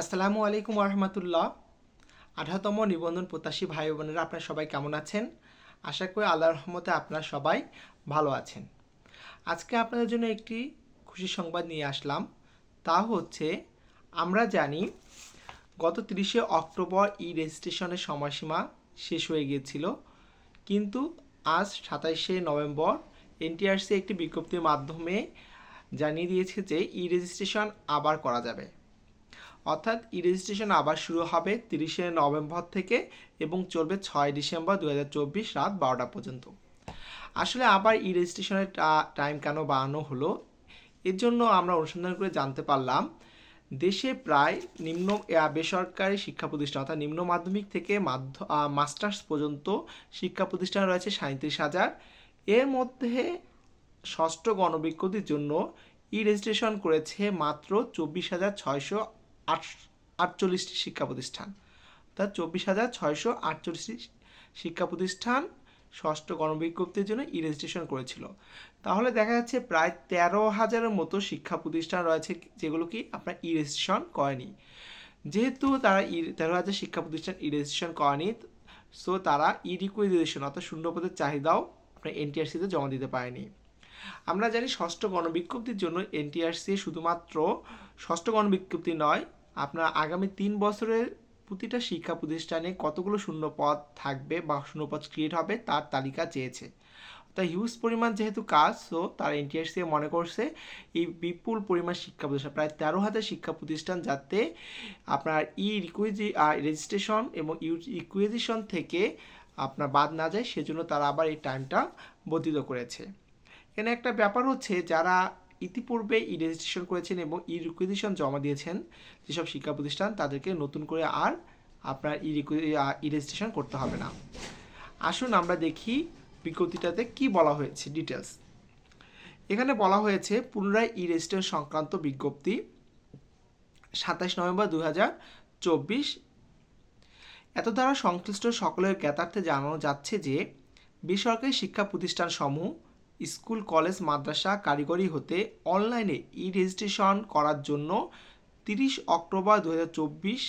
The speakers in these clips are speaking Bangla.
আসসালামু আলাইকুম রহমতুল্লাহ আঠারোতম নিবন্ধন প্রত্যাশী ভাই বোনেরা, আপনারা সবাই কেমন আছেন? আশা করি আল্লাহ রহমতে আপনারা সবাই ভালো আছেন। আজকে আপনাদের জন্য একটি খুশি সংবাদ নিয়ে আসলাম। তা হচ্ছে, আমরা জানি গত তিরিশে অক্টোবর ই রেজিস্ট্রেশনের সময়সীমা শেষ হয়ে গিয়েছিল। কিন্তু আজ সাতাইশে নভেম্বর এনটিআরসি একটি বিজ্ঞপ্তির মাধ্যমে জানিয়ে দিয়েছে যে ই রেজিস্ট্রেশন আবার করা যাবে। অর্থাৎ ই রেজিস্ট্রেশন আবার শুরু হবে তিরিশে নভেম্বর থেকে এবং চলবে ছয় ডিসেম্বর দু হাজার চব্বিশ রাত বারোটা পর্যন্ত। আসলে আবার ই রেজিস্ট্রেশনের টাইম কেন বাড়ানো হলো? এর জন্য আমরা অনুসন্ধান করে জানতে পারলাম, দেশে প্রায় নিম্ন বেসরকারি শিক্ষা প্রতিষ্ঠান অর্থাৎ নিম্ন মাধ্যমিক থেকে মাধ্য মাস্টার্স পর্যন্ত শিক্ষা প্রতিষ্ঠান রয়েছে সাঁত্রিশ হাজার। এর মধ্যে ষষ্ঠ গণবিজ্ঞপ্তির জন্য ই রেজিস্ট্রেশন করেছে মাত্র চব্বিশ হাজার ছয়শো আটচল্লিশটি শিক্ষা প্রতিষ্ঠান অর্থাৎ চব্বিশ হাজার ছয়শো আটচল্লিশটি শিক্ষা প্রতিষ্ঠান ষষ্ঠ গণবিজ্ঞপ্তির জন্য ই রেজিস্ট্রেশন করেছিল। তাহলে দেখা যাচ্ছে প্রায় তেরো হাজারের মতো শিক্ষা প্রতিষ্ঠান রয়েছে যেগুলো কি আপনার ই রেজিস্ট্রেশন করেনি। যেহেতু তারা ই তেরো হাজার শিক্ষা প্রতিষ্ঠান ই রেজিস্ট্রেশন করেনি সো তারা ই রিকুইজিশন অর্থাৎ শূন্য পদের চাহিদাও আপনার এনটিআরসিতে জমা দিতে পারেনি। আমরা জানি ষষ্ঠ গণবিজ্ঞপ্তির জন্য এনটিআরসি শুধুমাত্র ষষ্ঠ গণবিজ্ঞপ্তি নয়, আপনার আগামী তিন বছরের প্রতিটা শিক্ষা প্রতিষ্ঠানে কতগুলো শূন্য পদ থাকবে বা শূন্য পদ ক্রিয়েট হবে তার তালিকা চেয়েছে। তাই হিউজ পরিমাণ যেহেতু কাজ সো তার এনটিআরসি মনে করছে এই বিপুল পরিমাণ শিক্ষা প্রতিষ্ঠান, প্রায় তেরো হাজার শিক্ষা প্রতিষ্ঠান যাতে আপনার ই রিকুইজি রেজিস্ট্রেশন এবং ইউ ইকুইজিশন থেকে আপনার বাদ না যায়, সেজন্য তারা আবার এই টাইমটা বর্ধিত করেছে। এখানে একটা ব্যাপার হচ্ছে যারা ইতিপূর্বে ই রেজিস্ট্রেশন করেছেন এবং ই রিকুইজিশন জমা দিয়েছেন যেসব শিক্ষা প্রতিষ্ঠান, তাদেরকে নতুন করে আর আপনার ই ই রেজিস্ট্রেশন করতে হবে না। আসুন আমরা দেখি বিজ্ঞপ্তিটাতে কি বলা হয়েছে ডিটেলস এখানে বলা হয়েছে, পুনরায় ই রেজিস্ট্রেশন সংক্রান্ত বিজ্ঞপ্তি সাতাশ নভেম্বর দু হাজার চব্বিশ। এত দ্বারা সংশ্লিষ্ট সকলের জ্ঞাতার্থে জানানো যাচ্ছে যে বেসরকারি শিক্ষা প্রতিষ্ঠান সমূহ স্কুল, কলেজ, মাদ্রাসা কারিগরি হতে অনলাইনে ই রেজিস্ট্রেশন করার জন্য তিরিশ অক্টোবর দু হাজার চব্বিশ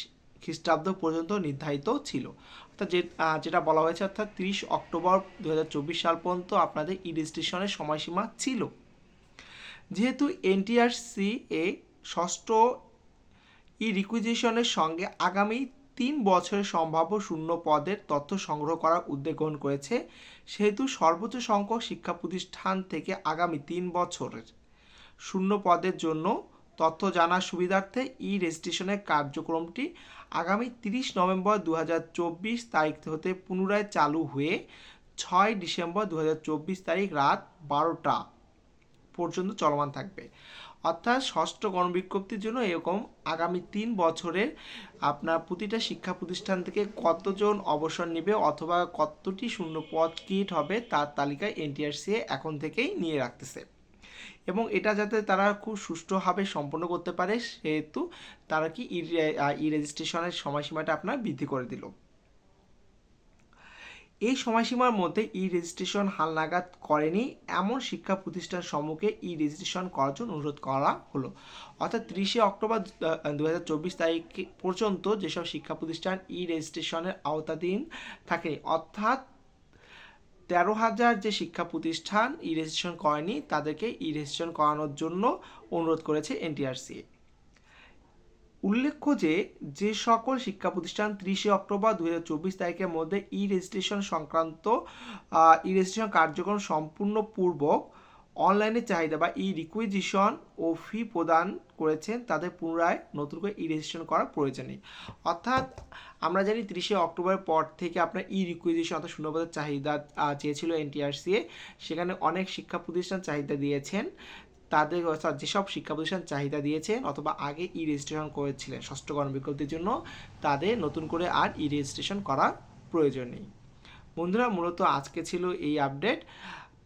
খ্রিস্টাব্দ পর্যন্ত নির্ধারিত ছিল। অর্থাৎ যে যেটা বলা হয়েছে, অর্থাৎ তিরিশ অক্টোবর দু হাজার চব্বিশ সাল পর্যন্ত আপনাদের ই রেজিস্ট্রেশনের সময়সীমা ছিল। যেহেতু এনটিআরসি এ ষষ্ঠ ই রিকুইজিশনের সঙ্গে আগামী তিন বছরের সম্ভাব্য শূন্য পদের তথ্য সংগ্রহ করার উদ্যোগ গ্রহণ করেছে, সেহেতু সর্বোচ্চ সংখ্যক শিক্ষা প্রতিষ্ঠান থেকে আগামী তিন বছরের শূন্য পদের জন্য তথ্য জানার সুবিধার্থে ই রেজিস্ট্রেশনের কার্যক্রমটি আগামী তিরিশ নভেম্বর দু হাজার চব্বিশ তারিখ হতে পুনরায় চালু হয়ে ছয় ডিসেম্বর দু হাজার চব্বিশ তারিখ রাত বারোটা পর্যন্ত চলমান থাকবে। অর্থাৎ ষষ্ঠ গণবিজ্ঞপ্তির জন্য এরকম আগামী তিন বছরের আপনার প্রতিটা শিক্ষা প্রতিষ্ঠান থেকে কতজন অবসর নেবে অথবা কতটি শূন্য পদ ক্রিয়েট হবে তার তালিকায় এনটিআরসি এখন থেকেই নিয়ে রাখতেছে। এবং এটা যাতে তারা খুব সুষ্ঠুভাবে সম্পন্ন করতে পারে, সেহেতু তারা কি ই রেজিস্ট্রেশনের সময়সীমাটা আপনার বৃদ্ধি করে দিল। এই সময়সীমার মধ্যে ই রেজিস্ট্রেশন হালনাগাদ করেনি। এমন শিক্ষা প্রতিষ্ঠান সমূহকে ই রেজিস্ট্রেশন করার জন্য অনুরোধ করা হলো। অর্থাৎ তিরিশে অক্টোবর দু হাজার চব্বিশ তারিখ পর্যন্ত যেসব শিক্ষা প্রতিষ্ঠান ই রেজিস্ট্রেশনের আওতাধীন থাকে, অর্থাৎ তেরো হাজার যে শিক্ষা প্রতিষ্ঠান ই রেজিস্ট্রেশন করেনি, তাদেরকে ই রেজিস্ট্রেশন করানোর জন্য অনুরোধ করেছে এনটিআরসি। উল্লেখ্য যে যে সকল শিক্ষা প্রতিষ্ঠান ত্রিশে অক্টোবর দু হাজার চব্বিশ তারিখের মধ্যে ই রেজিস্ট্রেশন সংক্রান্ত ই রেজিস্ট্রেশন কার্যক্রম সম্পূর্ণ পূর্বক অনলাইনে চাহিদা বা ই রিকুইজিশন ও ফি প্রদান করেছেন। তাদের পুনরায় নতুন করে ই রেজিস্ট্রেশন করার প্রয়োজন নেই। অর্থাৎ আমরা জানি তিরিশে অক্টোবরের পর থেকে আপনার ই রিকুইজিশন অর্থাৎ শূন্যপদের চাহিদা চেয়েছিল এনটিআরসি সেখানে অনেক শিক্ষা প্রতিষ্ঠান চাহিদা দিয়েছেন। তাদের যেসব শিক্ষা প্রতিষ্ঠান চাহিদা দিয়েছেন অথবা আগে ই রেজিস্ট্রেশন করেছিলেন ষষ্ঠ গণবিজ্ঞপ্তির জন্য, তাদের নতুন করে আর ই রেজিস্ট্রেশন করা প্রয়োজন নেই। বন্ধুরা, মূলত আজকে ছিল এই আপডেট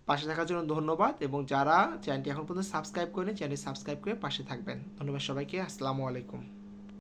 পাশে থাকার জন্য ধন্যবাদ এবং যারা চ্যানেলটি এখন পর্যন্ত সাবস্ক্রাইব করেনি, চ্যানেলটি সাবস্ক্রাইব করে পাশে থাকবেন। ধন্যবাদ সবাইকে। আসসালামু আলাইকুম।